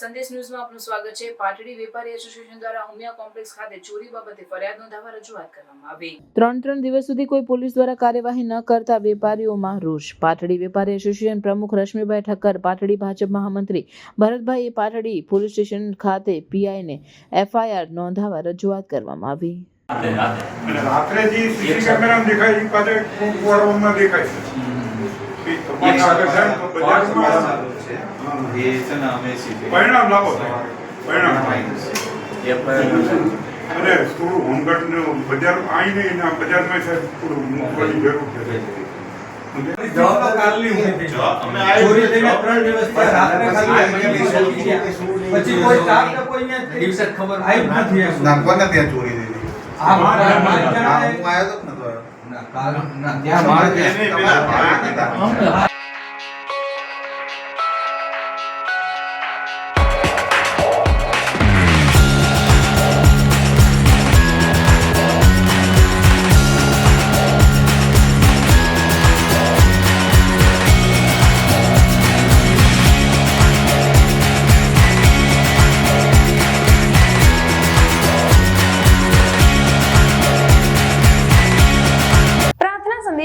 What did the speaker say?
સંદેશ ન્યૂઝમાં આપનું સ્વાગત છે. પાટડી વેપારી એસોસિએશન દ્વારા ઉમિયા કોમ્પ્લેક્સ ખાતે ચોરી બાબતે ફરિયાદ નોંધાવવા રજૂઆત કરવામાં આવી. ત્રણ ત્રણ દિવસ સુધી કોઈ પોલીસ દ્વારા કાર્યવાહી ન કરતા વેપારીઓમાં રોષ. પાટડી વેપારી એસોસિએશન પ્રમુખ રશ્મિભાઈ ઠક્કર પાટડી ભાજપ મહામંત્રી ભરતભાઈએ પાટડી પોલીસ સ્ટેશન ખાતે પીઆઈને એફઆઈઆર નોંધાવવા રજૂઆત કરવામાં આવી. રાત્રે જે સીસી કેમેરામાં દેખાય એ પાછળ દેખાય પરિણામ લાવો પરિણામ. અને થોડું હોમગાર્ડ બજાર આઈ નહીં ને બજારમાં સાહેબ થોડું મૂકવાની જરૂર છે. ખબર નથી ચોરી થઈ las palmas, una.